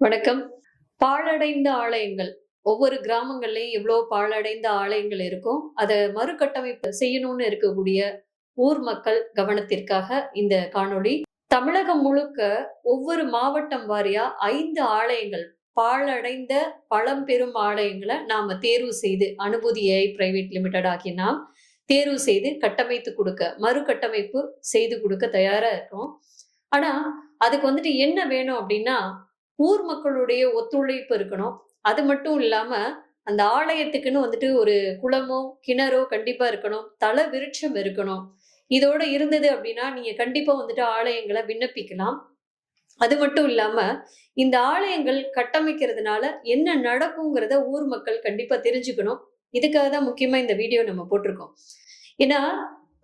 வணக்கம். பாழடைந்த ஆலயங்கள். ஒவ்வொரு கிராமங்கள்லயும் எவ்வளோ பாழடைந்த ஆலயங்கள் இருக்கும் அதை மறுகட்டமைப்பு செய்யணும்னு இருக்கக்கூடிய ஊர் மக்கள் கவனத்திற்காக இந்த காணொளி. தமிழகம் முழுக்க ஒவ்வொரு மாவட்டம் வாரியா ஐந்து ஆலயங்கள் பாழடைந்த பழம்பெரும் ஆலயங்களை நாம தேர்வு செய்து அனுபூதியை பிரைவேட் லிமிடெட் ஆகிய நாம் தேர்வு செய்து கட்டமைத்து கொடுக்க மறுகட்டமைப்பு செய்து கொடுக்க தயாரா இருக்கோம். ஆனா அதுக்கு வந்துட்டு என்ன வேணும் அப்படின்னா ஊர் மக்களுடைய ஒத்துழைப்பு இருக்கணும். அது மட்டும் இல்லாம அந்த ஆலயத்துக்குன்னு வந்துட்டு ஒரு குளமோ கிணறோ கண்டிப்பா இருக்கணும். தலை விருட்சம் இருக்கணும். இதோட இருந்தது அப்படின்னா நீங்க கண்டிப்பா வந்துட்டு ஆலயங்களை விண்ணப்பிக்கலாம். அது மட்டும் இல்லாம இந்த ஆலயங்கள் கட்டமைக்கிறதுனால என்ன நடக்குங்கிறத ஊர் மக்கள் கண்டிப்பா தெரிஞ்சுக்கணும். இதுக்காக தான் முக்கியமா இந்த வீடியோ நம்ம போட்டிருக்கோம். ஏன்னா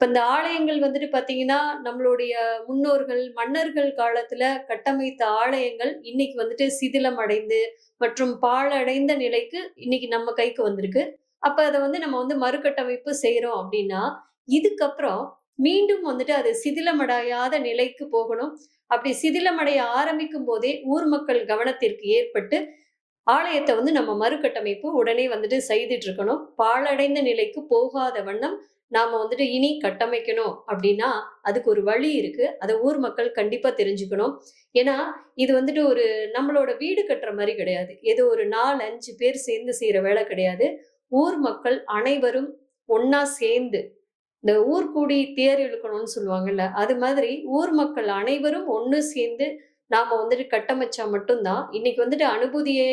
இப்ப இந்த ஆலயங்கள் வந்துட்டு பாத்தீங்கன்னா நம்மளுடைய முன்னோர்கள் மன்னர்கள் காலத்துல கட்டமைத்த ஆலயங்கள் இன்னைக்கு வந்துட்டு சிதிலம் அடைந்து மற்றும் பாழடைந்த நிலைக்கு இன்னைக்கு நம்ம கைக்கு வந்திருக்கு. அப்ப அதை வந்து நம்ம வந்து மறுகட்டமைப்பு செய்யறோம் அப்படின்னா இதுக்கப்புறம் மீண்டும் வந்துட்டு அது சிதிலமடையாத நிலைக்கு போகணும். அப்படி சிதிலமடைய ஆரம்பிக்கும் போதே ஊர் மக்கள் கவனத்திற்கு ஏற்பட்டு ஆலயத்தை வந்து நம்ம மறுகட்டமைப்பு உடனே வந்துட்டு செய்துட்டு இருக்கணும். பாழடைந்த நிலைக்கு போகாத வண்ணம் நாம வந்துட்டு இனி கட்டமைக்கணும் அப்படின்னா அதுக்கு ஒரு வழி இருக்கு. அதை ஊர் மக்கள் கண்டிப்பா தெரிஞ்சுக்கணும். ஏன்னா இது வந்துட்டு ஒரு நம்மளோட வீடு கட்டுற மாதிரி கிடையாது. ஏதோ ஒரு நாலு அஞ்சு பேர் சேர்ந்து செய்யற வேலை கிடையாது. ஊர் மக்கள் அனைவரும் ஒன்னா சேர்ந்து இந்த ஊர் கூடி தேர் இழுக்கணும்னு சொல்லுவாங்கல்ல அது மாதிரி ஊர் மக்கள் அனைவரும் ஒன்று சேர்ந்து நாம வந்துட்டு கட்டமைச்சா மட்டும்தான் இன்னைக்கு வந்துட்டு அனுபூதியை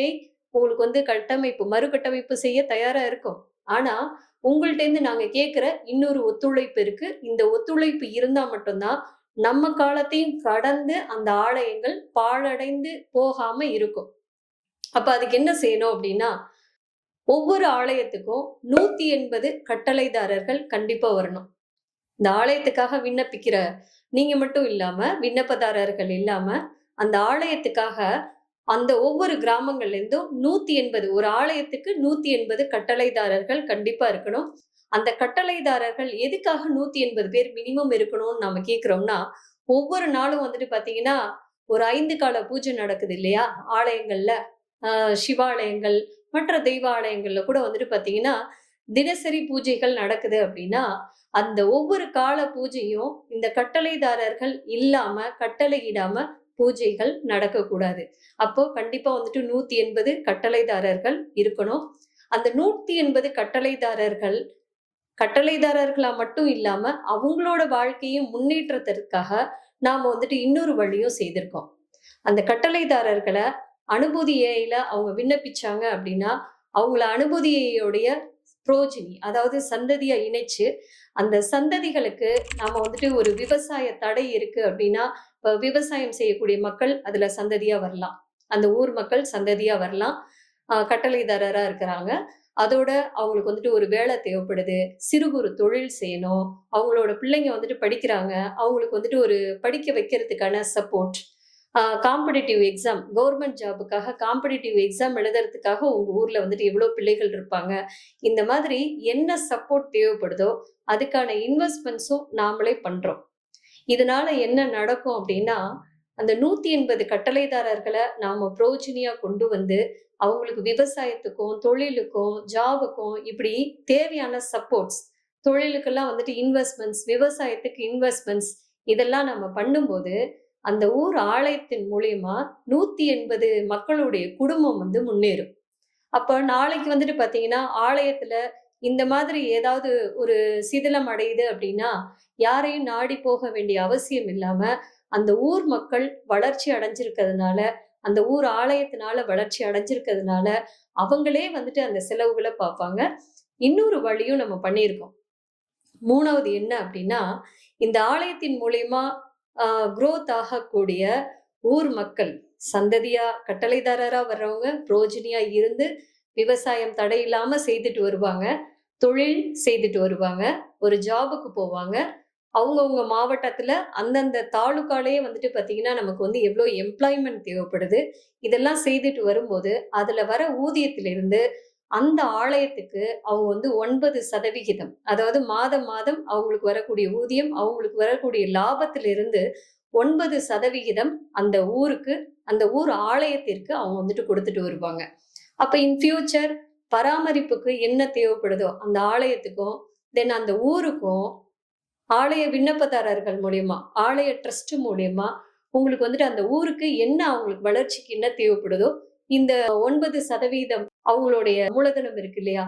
உங்களுக்கு வந்து கட்டமைப்பு மறுகட்டமைப்பு செய்ய தயாரா இருக்கும். ஆனா உங்கள்கிட்டேருந்து நாங்க கேட்கிற இன்னொரு ஒத்துழைப்பு இருக்கு. இந்த ஒத்துழைப்பு இருந்தா மட்டும்தான் நம்ம காலத்தையும் கடந்து அந்த ஆலயங்கள் பாழடைந்து போகாம இருக்கும். அப்ப அதுக்கு என்ன செய்யணும் அப்படின்னா ஒவ்வொரு ஆலயத்துக்கும் நூத்தி எண்பது கட்டளைதாரர்கள் கண்டிப்பா வரணும். இந்த ஆலயத்துக்காக விண்ணப்பிக்கிற நீங்க மட்டும் இல்லாம விண்ணப்பதாரர்கள் இல்லாம அந்த ஆலயத்துக்காக அந்த ஒவ்வொரு கிராமங்கள்லேருந்தும் நூத்தி எண்பது ஒரு ஆலயத்துக்கு நூத்தி எண்பது கட்டளைதாரர்கள் கண்டிப்பா இருக்கணும். அந்த கட்டளைதாரர்கள் எதுக்காக நூத்தி எண்பது பேர் மினிமம் இருக்கணும்னு நாம கேக்குறோம்னா ஒவ்வொரு நாளும் வந்துட்டு பாத்தீங்கன்னா ஒரு ஐந்து கால பூஜை நடக்குது இல்லையா? ஆலயங்கள்ல சிவாலயங்கள் மற்ற தெய்வாலயங்கள்ல கூட வந்துட்டு பாத்தீங்கன்னா தினசரி பூஜைகள் நடக்குது அப்படின்னா அந்த ஒவ்வொரு கால பூஜையும் இந்த கட்டளைதாரர்கள் இல்லாம கட்டளையிடாம பூஜைகள் நடக்கக்கூடாது. அப்போ கண்டிப்பா வந்துட்டு நூத்தி எண்பது கட்டளைதாரர்கள் இருக்கணும். அந்த நூத்தி எண்பது கட்டளைதாரர்கள் கட்டளைதாரர்களா மட்டும் இல்லாம அவங்களோட வாழ்க்கையும் முன்னேற்றத்திற்காக நாம வந்துட்டு இன்னொரு வழியும் செய்திருக்கோம். அந்த கட்டளைதாரர்களை அனுபூதியில அவங்க விண்ணப்பிச்சாங்க அப்படின்னா அவங்கள அனுபூதியோடைய புரோஜினி அதாவது சந்ததியை இணைச்சு அந்த சந்ததிகளுக்கு நாம வந்துட்டு ஒரு விவசாய தடை இருக்கு அப்படின்னா விவசாயம் செய்யக்கூடிய மக்கள் அதுல சந்ததியா வரலாம். அந்த ஊர் மக்கள் சந்ததியா வரலாம். கட்டளைதாரராக கட்டளைதாரரா இருக்கிறாங்க. அதோட அவங்களுக்கு வந்துட்டு ஒரு வேலை தேவைப்படுது. சிறு குறு தொழில் செய்யணும். அவங்களோட பிள்ளைங்க வந்துட்டு படிக்கிறாங்க. அவங்களுக்கு வந்துட்டு ஒரு படிக்க வைக்கிறதுக்கான சப்போர்ட் காம்படிட்டிவ் எக்ஸாம் கவர்மெண்ட் ஜாபுக்காக காம்படிட்டிவ் எக்ஸாம் எழுதுறதுக்காக உங்கள் ஊரில் வந்துட்டு எவ்வளோ பிள்ளைகள் இருப்பாங்க? இந்த மாதிரி என்ன சப்போர்ட் தேவைப்படுதோ அதுக்கான இன்வெஸ்ட்மெண்ட்ஸும் நாமளே பண்ணுறோம் இதனால என்ன நடக்கும் அப்படின்னா அந்த நூத்தி எண்பது கட்டளைதாரர்களை நாம புரோஜினியா கொண்டு வந்து அவங்களுக்கு விவசாயத்துக்கும் தொழிலுக்கும் ஜாபுக்கும் இப்படி தேவையான சப்போர்ட்ஸ் தொழிலுக்கெல்லாம் வந்துட்டு இன்வெஸ்ட்மெண்ட்ஸ் விவசாயத்துக்கு இன்வெஸ்ட்மெண்ட்ஸ் இதெல்லாம் நம்ம பண்ணும்போது அந்த ஊர் ஆலயத்தின் மூலியமா நூத்தி எண்பது மக்களுடைய குடும்பம் வந்து முன்னேறும். அப்ப நாளைக்கு வந்துட்டு பாத்தீங்கன்னா ஆலயத்துல இந்த மாதிரி ஏதாவது ஒரு சிதிலம் அடையுது அப்படின்னா யாரையும் நாடி போக வேண்டிய அவசியம் இல்லாம அந்த ஊர் மக்கள் வளர்ச்சி அடைஞ்சிருக்கிறதுனால அந்த ஊர் ஆலயத்தினால வளர்ச்சி அடைஞ்சிருக்கிறதுனால அவங்களே வந்துட்டு அந்த செலவுகளை பார்ப்பாங்க. இன்னொரு வழியும் நம்ம பண்ணியிருக்கோம். மூணாவது என்ன அப்படின்னா இந்த ஆலயத்தின் மூலயமா குரோத் ஆகக்கூடிய ஊர் மக்கள் சந்ததியா கட்டளைதாரரா வர்றவங்க புரோஜனியா இருந்து விவசாயம் தடையில்லாம செய்துட்டு வருவாங்க. தொழில் செய்துட்டு வருவாங்க. ஒரு ஜாபுக்கு போவாங்க. அவங்கவுங்க மாவட்டத்தில் அந்தந்த தாலுக்காலேயே வந்துட்டு பார்த்தீங்கன்னா நமக்கு வந்து எவ்வளோ எம்ப்ளாய்மெண்ட் தேவைப்படுது. இதெல்லாம் செய்துட்டு வரும்போது அதில் வர ஊதியத்திலிருந்து அந்த ஆலயத்துக்கு அவங்க வந்து ஒன்பது சதவிகிதம் அதாவது மாதம் மாதம் அவங்களுக்கு வரக்கூடிய ஊதியம் அவங்களுக்கு வரக்கூடிய லாபத்திலிருந்து ஒன்பது சதவிகிதம் அந்த ஊருக்கு அந்த ஊர் ஆலயத்திற்கு அவங்க வந்துட்டு கொடுத்துட்டு வருவாங்க. அப்ப இன் ஃபியூச்சர் பராமரிப்புக்கு என்ன தேவைப்படுதோ அந்த ஆலயத்துக்கும் தென் அந்த ஊருக்கும் ஆலய விண்ணப்பதாரர்கள் மூலியமா ஆலய ட்ரஸ்ட் மூலியமா உங்களுக்கு வந்துட்டு அந்த ஊருக்கு என்ன அவங்களுக்கு வளர்ச்சிக்கு என்ன தேவைப்படுதோ இந்த ஒன்பது சதவீதம் அவங்களுடைய மூலதனம் இருக்கு இல்லையா?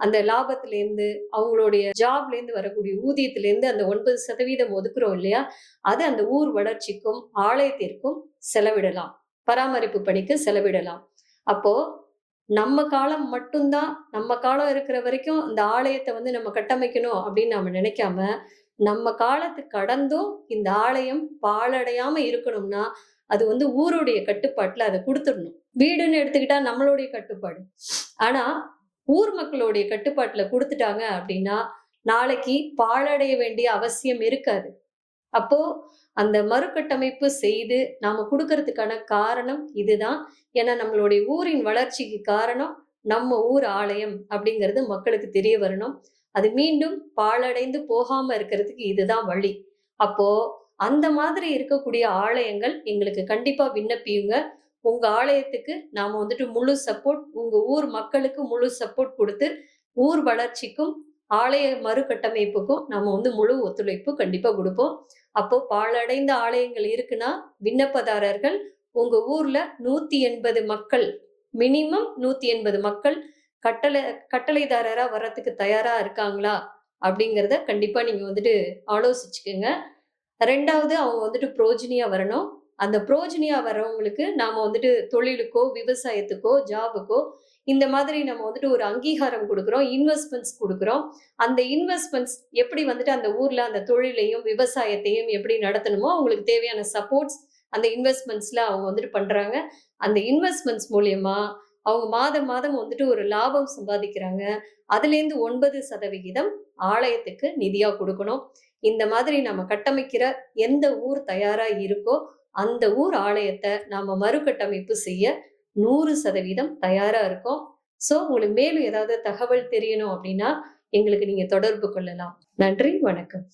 அந்த லாபத்திலேருந்து அவங்களுடைய ஜாப்லேருந்து வரக்கூடிய ஊதியத்திலேருந்து அந்த ஒன்பது சதவீதம் ஒதுக்குறோம் இல்லையா? அது அந்த ஊர் வளர்ச்சிக்கும் ஆலயத்திற்கும் செலவிடலாம். பராமரிப்பு பணிக்கு செலவிடலாம். அப்போ நம்ம காலம் மட்டும்தான் நம்ம காலம் இருக்கிற வரைக்கும் இந்த ஆலயத்தை வந்து நம்ம கட்டமைக்கணும் அப்படின்னு நம்ம நினைக்காம நம்ம காலத்து கடந்தும் இந்த ஆலயம் பாழடையாம இருக்கணும்னா அது வந்து ஊருடைய கட்டுப்பாட்டுல அதை கொடுத்துடணும். வீடுன்னு எடுத்துக்கிட்டா நம்மளுடைய கட்டுப்பாடு. ஆனா ஊர் மக்களுடைய கட்டுப்பாட்டுல கொடுத்துட்டாங்க அப்படின்னா நாளைக்கு பாழடைய வேண்டிய அவசியம் இருக்காது. அப்போ அந்த மறுகட்டமைப்பு செய்து நாம கொடுக்கறதுக்கான காரணம் இதுதான். ஏன்னா நம்மளுடைய ஊரின் வளர்ச்சிக்கு காரணம் நம்ம ஊர் ஆலயம் அப்படிங்கிறது மக்களுக்கு தெரிய வரணும். அது மீண்டும் பாழடைந்து போகாம இருக்கிறதுக்கு இதுதான் வழி. அப்போ அந்த மாதிரி இருக்கக்கூடிய ஆலயங்கள் எங்களுக்கு கண்டிப்பா விண்ணப்பியுங்க. உங்க ஆலயத்துக்கு நாம வந்துட்டு முழு சப்போர்ட் உங்க ஊர் மக்களுக்கு முழு சப்போர்ட் கொடுத்து ஊர் வளர்ச்சிக்கும் ஆலய மறுகட்டமைப்புக்கும் நம்ம வந்து முழு ஒத்துழைப்பு கண்டிப்பா கொடுப்போம். அப்போ பாழடைந்த ஆலயங்கள் இருக்குன்னா விண்ணப்பதாரர்கள் உங்க ஊர்ல நூத்தி எண்பது மக்கள் மினிமம் நூத்தி எண்பது மக்கள் கட்டளை கட்டளைதாரரா வர்றதுக்கு தயாரா இருக்காங்களா? அப்படிங்கிறத கண்டிப்பா நீங்க வந்துட்டு ஆலோசிச்சுக்கோங்க. ரெண்டாவது அவங்க வந்துட்டு புரோஜினியா வரணும். அந்த புரோஜினியா வர்றவங்களுக்கு நாம வந்துட்டு தொழிலுக்கோ விவசாயத்துக்கோ ஜாபுக்கோ இந்த மாதிரி நம்ம வந்துட்டு ஒரு அங்கீகாரம் கொடுக்குறோம் இன்வெஸ்ட்மெண்ட்ஸ் கொடுக்குறோம். அந்த இன்வெஸ்ட்மெண்ட்ஸ் எப்படி வந்துட்டு அந்த ஊர்ல அந்த தொழிலையும் விவசாயத்தையும் எப்படி நடத்தணுமோ அவங்களுக்கு தேவையான சப்போர்ட்ஸ் அந்த இன்வெஸ்ட்மெண்ட்ஸ்ல அவங்க வந்துட்டு பண்றாங்க. அந்த இன்வெஸ்ட்மெண்ட்ஸ் மூலியமா அவங்க மாதம் மாதம் வந்துட்டு ஒரு லாபம் சம்பாதிக்கிறாங்க. அதுலேருந்து ஒன்பது சதவிகிதம் ஆலயத்துக்கு நிதியா கொடுக்கணும். இந்த மாதிரி நம்ம கட்டமைக்கிற எந்த ஊர் தயாராக இருக்கோ அந்த ஊர் ஆலயத்தை நாம மறுகட்டமைப்பு செய்ய நூறு சதவீதம் தயாரா இருக்கோம். ஸோ உங்களுக்கு மேலும் ஏதாவது தகவல் தெரியணும் அப்படின்னா எங்களுக்கு நீங்க தொடர்பு கொள்ளலாம். நன்றி வணக்கம்.